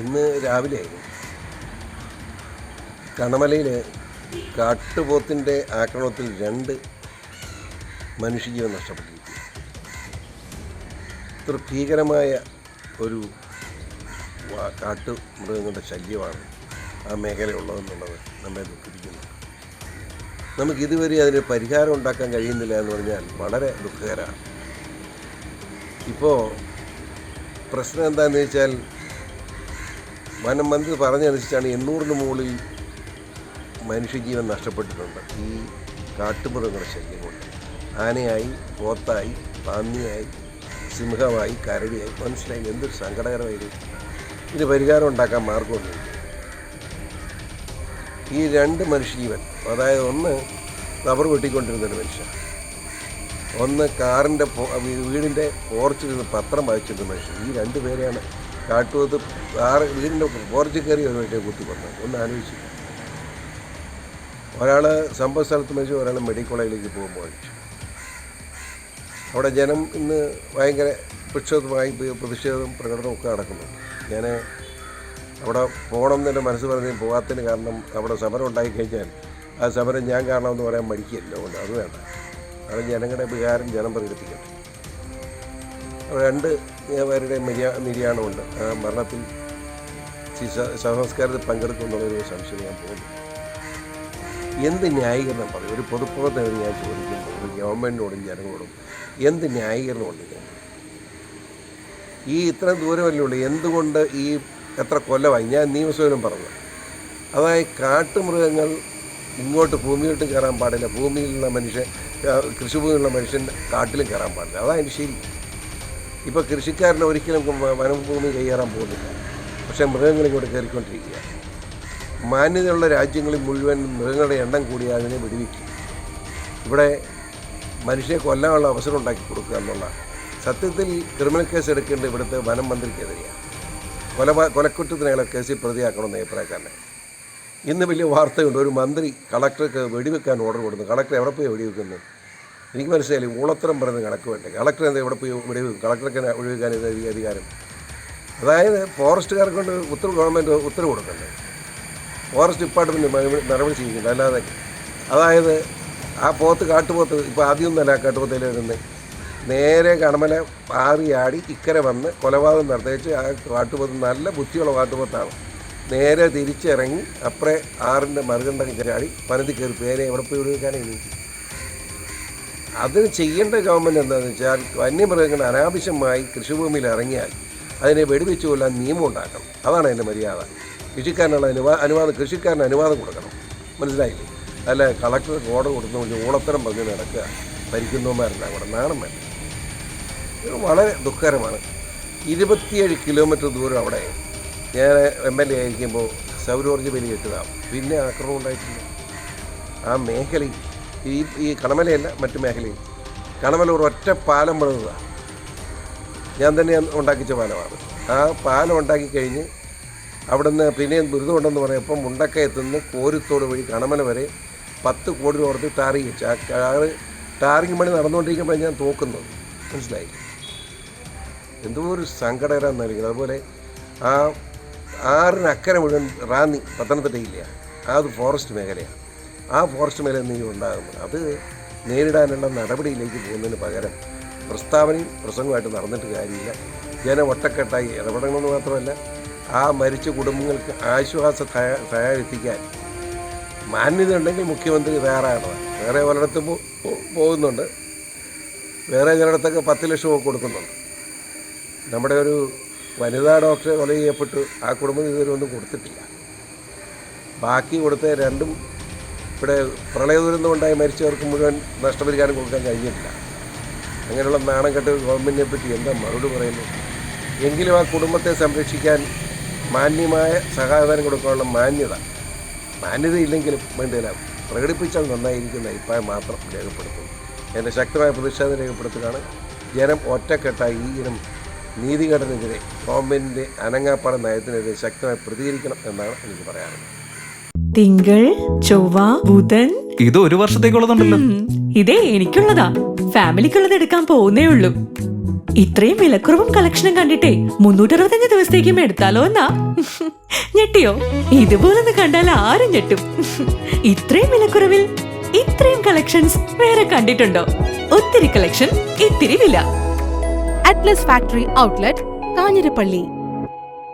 ഇന്ന് രാവിലെ കണമലയിൽ കാട്ടുപോത്തിന്റെ ആക്രമണത്തിൽ രണ്ട് മനുഷ്യജീവൻ നഷ്ടപ്പെട്ടിരിക്കുന്നു. ഇത്ര ഭീകരമായ ഒരു കാട്ടു കാട്ടുമൃഗങ്ങളുടെ ശല്യമാണ് ആ മേഖലയുള്ളതെന്നുള്ളത് നമ്മെ ദുഃഖിപ്പിക്കുന്നു. നമുക്ക് ഇതുവരെ അതിന് പരിഹാരം ഉണ്ടാക്കാൻ കഴിയുന്നില്ല എന്ന് പറഞ്ഞാൽ വളരെ ദുഃഖകരമാണ്. ഇപ്പോൾ പ്രശ്നം എന്താണെന്ന് വെച്ചാൽ വനം മന്ത്രി പറഞ്ഞതനുസരിച്ചാണ് എണ്ണൂറിന് മുകളിൽ മനുഷ്യജീവൻ നഷ്ടപ്പെട്ടിട്ടുണ്ട്. ഈ കാട്ടുമൃഗങ്ങളുടെ ശല്യം കൊണ്ട്. ആനയായി പോത്തായി പാന്നിയായി സിംഹമായി കരടിയായി മനസ്സിലായി എന്തൊരു സങ്കടകരമായിരുന്നു ഇതിന് പരിഹാരം ഉണ്ടാക്കാൻ മാർഗമൊന്നുമില്ല ഈ രണ്ട് മനുഷ്യജീവൻ അതായത് ഒന്ന് റബ്ബർ വെട്ടിക്കൊണ്ടിരുന്നൊരു മനുഷ്യൻ ഒന്ന് കാറിന്റെ വീടിന്റെ പോർച്ചിൽ പത്രം വായിച്ചിരുന്ന മനുഷ്യൻ. ഈ രണ്ട് പേരെയാണ് കാട്ടുപോത്ത് ആറ് വീടിന്റെ പോർച്ചിൽ കയറി ഒരു മറ്റേ കുത്തി വന്നു. ഒന്ന് ആലോചിച്ചു. ഒരാൾ സംഭവ സ്ഥലത്ത് മരിച്ചു ഒരാൾ മെഡിക്കൽ കോളേജിലേക്ക് പോകുമ്പോൾ മരിച്ചു. അവിടെ ജനം ഇന്ന് ഭയങ്കര പ്രക്ഷോഭമായി പ്രതിഷേധവും പ്രകടനവും ഒക്കെ നടക്കുന്നു ഞാൻ അവിടെ പോകണം എന്നെ മനസ്സ് പറഞ്ഞ് പോകാത്തതിന് കാരണം അവിടെ സമരം ഉണ്ടായിക്കഴിഞ്ഞാൽ ആ സമരം ഞാൻ കാരണമെന്ന് പറയാൻ മടിക്കില്ല. അതുകൊണ്ട് അത് വേണ്ട. അത് ജനങ്ങളുടെ വികാരം ജനം പ്രകടിപ്പിക്കട്ടെ. രണ്ട് നിര്യാ നിര്യാണമുണ്ട് ആ മരണത്തിൽ ശവസംസ്കാരത്തിൽ പങ്കെടുക്കുമെന്നുള്ളൊരു സംശയം ഞാൻ പോകുന്നു. എന്ത് ന്യായീകരണം പറയും ഒരു പൊതുപ്രവർത്തകർ ഞാൻ ചോദിക്കുന്നു ഒരു ഗവൺമെന്റിനോടും ജനങ്ങളോടും എന്ത് ന്യായീകരണം ഉണ്ട് ഇതിന്? ഈ ഇത്ര ദൂരമല്ലേ ഉള്ളൂ എന്തുകൊണ്ട് ഈ എത്ര കൊല്ലമായി? ഞാൻ നിയമസഭയിലും പറഞ്ഞു. അതായത് കാട്ടുമൃഗങ്ങൾ ഇങ്ങോട്ട് ഭൂമിയിലോട്ട് കയറാൻ പാടില്ല. ഭൂമിയിലുള്ള മനുഷ്യൻ കൃഷിഭൂമിയിലുള്ള മനുഷ്യൻ കാട്ടിലും കയറാൻ പാടില്ല. അതാണ് ശരി. ഇപ്പോൾ കൃഷിക്കാരനെ ഒരിക്കലും വനഭൂമി കൈയേറാൻ പോകുന്നില്ല. പക്ഷേ മൃഗങ്ങൾ കയറിക്കൊണ്ടിരിക്കുക. മാന്യതയുള്ള രാജ്യങ്ങളിൽ മുഴുവൻ മൃഗങ്ങളുടെ എണ്ണം കൂടി അതിനെ വിടുവിക്കും ഇവിടെ മനുഷ്യരെ കൊല്ലാനുള്ള അവസരം ഉണ്ടാക്കി കൊടുക്കുക എന്നുള്ള സത്യത്തിൽ ക്രിമിനൽ കേസ് എടുക്കേണ്ട ഇവിടുത്തെ വനം മന്ത്രിക്കെതിരെയാണ്. കൊല കൊലക്കുറ്റത്തിനുള്ള കേസിൽ പ്രതിയാക്കണമെന്ന് അഭിപ്രായക്കാരനെ. ഇന്ന് വലിയ വാർത്തയുണ്ട്. ഒരു മന്ത്രി കളക്ടർക്ക് വെടിവെക്കാൻ ഓർഡർ കൊടുക്കുന്നു. കളക്ടർ എവിടെ പോയി വെടിവെക്കുന്നു? എനിക്ക് മനസ്സിലായി ഊളത്തരം പറയുന്നത് കണക്ക് വേണ്ടേ? കളക്ടർ എന്താ ഇവിടെ പോയി ഇവിടെ കളക്ടർക്ക് ഒഴിവാക്കാൻ ഇത് അധികാരം? അതായത് ഫോറസ്റ്റുകാർക്ക് കൊണ്ട് ഉത്തരവ് ഗവൺമെന്റ് ഉത്തരവ് കൊടുക്കണ്ടേ? ഫോറസ്റ്റ് ഡിപ്പാർട്ട്മെന്റ് നടപടി ചെയ്യുന്നുണ്ട് അല്ലാതെ അതായത് ആ പോത്ത് കാട്ടുപോത്ത് ഇപ്പോൾ ആദ്യമൊന്നുമല്ല കാട്ടുപോത്തയിൽ വരുന്നത് നേരെ കണമല പാറി ആടി ഇക്കരെ വന്ന് കൊലപാതകം നടത്തിച്ച് ആ കാട്ടുപോത്ത് നല്ല ബുദ്ധിയുള്ള കാട്ടുപോത്താണ്. നേരെ തിരിച്ചിറങ്ങി അപ്പറേ ആറിന്റെ മറുകണ്ടം ചാടി പനതി കയറി പേരെ എവിടെ പോയി ഒഴിവാക്കാനേ ഇനി അതിന് ചെയ്യേണ്ട ഗവൺമെന്റ് എന്താണെന്ന് വെച്ചാൽ വന്യമൃഗങ്ങൾ അനാവശ്യമായി കൃഷിഭൂമിയിൽ ഇറങ്ങിയാൽ അതിനെ വെടിവെച്ച് കൊല്ലാൻ നിയമം ഉണ്ടാക്കണം. അതാണ് അതിന്റെ മര്യാദ. കൃഷിക്കാരനുള്ള അനുവാ അനുവാദം കൃഷിക്കാരന് അനുവാദം കൊടുക്കണം. മനസ്സിലായില്ലേ? അല്ല കളക്ടർ ഓർഡർ കൊടുത്തു കൊണ്ട് ഓളത്തരം പറഞ്ഞ് നടക്കുക. ഭരിക്കുന്നവന്മാരുണ്ടാകും അവിടെ നാണം വേണ്ട. ഇത് വളരെ ദുഃഖകരമാണ്. ഇരുപത്തിയേഴ് കിലോമീറ്റർ ദൂരം അവിടെ. ഞാൻ എം എൽ എ ആയിരിക്കുമ്പോൾ സൗരോർജ ബലി കെട്ടതാണ് പിന്നെ ആക്രമണം ഉണ്ടായിട്ടില്ല. ആ മേഖലയിൽ ഈ ഈ കണമലയല്ല മറ്റു മേഖലയിൽ. കണമല ഒരു ഒറ്റ പാലം പണിതതാണ് ഞാൻ തന്നെ ഉണ്ടാക്കിച്ച പാലമാണ്. ആ പാലം ഉണ്ടാക്കി കഴിഞ്ഞ് അവിടുന്ന് പിന്നെയും ദുരിതമുണ്ടെന്ന് പറയപ്പം മുണ്ടക്കയത്തുനിന്ന് കോരുത്തോട് വഴി കണമല വരെ പത്ത് കോടി രൂപ കൊടുത്ത് ടാറിങ് വെച്ചു. ആ കാറ് ടാറിങ് പണി നടന്നുകൊണ്ടിരിക്കുമ്പോൾ ഞാൻ തോക്കുന്നത്. മനസ്സിലായി? എന്തോ ഒരു സങ്കടകരം നൽകുന്നത് അതുപോലെ ആ ആറിനക്കരെ മുഴുവൻ റാന്നി പത്തനംതിട്ടയില്ല. അത് ഫോറസ്റ്റ് മേഖലയാണ്. ആ ഫോറസ്റ്റ് മേഖല എന്തെങ്കിലും ഉണ്ടാകുന്നു അത് നേരിടാനുള്ള നടപടിയിലേക്ക് പോകുന്നതിന് പകരം പ്രസ്താവനയും പ്രസംഗമായിട്ട് നടന്നിട്ട് കാര്യമില്ല. ജനം ഒറ്റക്കെട്ടായി ഇടപെടണമെന്ന് മാത്രമല്ല ആ മരിച്ച കുടുംബങ്ങൾക്ക് ആശ്വാസ തയ്യാറെത്തിക്കാൻ മാന്യത ഉണ്ടെങ്കിൽ മുഖ്യമന്ത്രി തയ്യാറാകണം. വേറെ പലയിടത്തും പോകുന്നുണ്ട്. വേറെ ചിലയിടത്തൊക്കെ പത്ത് ലക്ഷമൊക്കെ കൊടുക്കുന്നുണ്ട്. നമ്മുടെ ഒരു വനിതാ ഡോക്ടറെ കൊല ചെയ്യപ്പെട്ടു ആ കുടുംബം ഇതുവരെ ഒന്നും കൊടുത്തിട്ടില്ല. ബാക്കി കൊടുത്ത രണ്ടും ഇവിടെ പ്രളയ ദുരന്തമുണ്ടായി മരിച്ചവർക്ക് മുഴുവൻ നഷ്ടപരിഹാരം കൊടുക്കാൻ കഴിഞ്ഞിട്ടില്ല. അങ്ങനെയുള്ള നാണം കെട്ട് ഗവൺമെന്റിനെ പറ്റി എന്താ മറുപടി പറയുന്നു എങ്കിലും ആ കുടുംബത്തെ സംരക്ഷിക്കാൻ മാന്യമായ സഹായധനം കൊടുക്കാനുള്ള മാന്യത മാന്യത ഇല്ലെങ്കിലും വേണ്ടില്ല പ്രകടിപ്പിച്ചാൽ നന്നായിരിക്കുന്ന അഭിപ്രായം മാത്രം രേഖപ്പെടുത്തുന്നു. എന്റെ ശക്തമായ പ്രതിഷേധം രേഖപ്പെടുത്തുകയാണ്. ജനം ഒറ്റക്കെട്ടായി ഈ ഇനം നീതികേടനെതിരെ ഗവൺമെന്റിന്റെ അനങ്ങാപ്പാട നയത്തിനെതിരെ ശക്തമായി പ്രതികരിക്കണം എന്നാണ് എനിക്ക് പറയാനുള്ളത്. തിങ്കൾ ചൊവ്വ ബുധൻ. ഇത് ഒരു വർഷത്തേക്കുള്ളതുണ്ടല്ലോ. ഇതേ എനിക്കുള്ളതാ. ഫാമിലിക്കുള്ളത് എടുക്കാൻ പോകുന്നേ ഉള്ളൂ. ഇത്രയും വിലക്കുറവും കളക്ഷനും കണ്ടിട്ടേ മുന്നൂറ്ററുപത്തഞ്ച് ദിവസത്തേക്കും എടുത്താലോ എന്നാ? ഞെട്ടിയോ? ഇതുപോലൊന്ന് കണ്ടാൽ ആരും ഞെട്ടും. ഇത്രയും വിലക്കുറവിൽ ഇത്രയും കളക്ഷൻസ് വേറെ കണ്ടിട്ടുണ്ടോ? ഒത്തിരി കളക്ഷൻ ഇത്തിരി വില. Atlas factory outlet Kanjirappally.